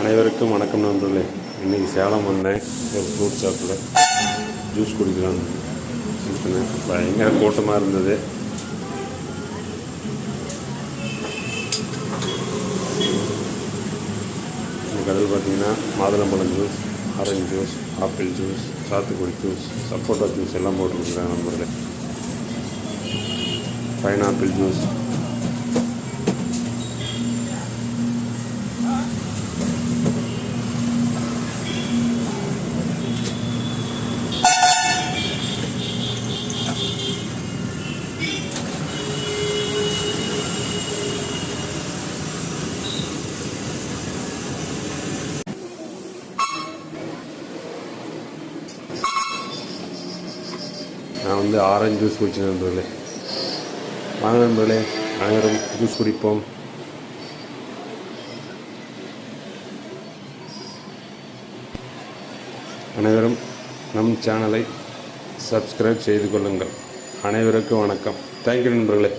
அனைவருக்கும் வணக்கம் நண்பர்களே. இன்றைக்கி சேலம் வந்தேன். ஒரு ஃப்ரூட் ஷாப்பில் ஜூஸ் குடிக்கலாம் குடிச்சினேன் பயங்கர கூட்டமாக இருந்தது. இந்த கடையில் பார்த்தீங்கன்னா மாதுளம்பழம் juice orange juice apple juice சாத்துக்குடி ஜூஸ் சப்போட்டா ஜூஸ் எல்லாம் போட்டுருக்குறாங்க நண்பர்களே. பைனாப்பிள் ஜூஸ் நான் வந்து ஆரஞ்சு ஜூஸ் குடிச்சேன் நண்பர்களே. வாங்க நண்பர்களே அனைவரும் ஜூஸ் குடிப்போம். அனைவரும் நம் சேனலை சப்ஸ்கிரைப் செய்து கொள்ளுங்கள். அனைவருக்கும் வணக்கம். தேங்க்யூ நண்பர்களே.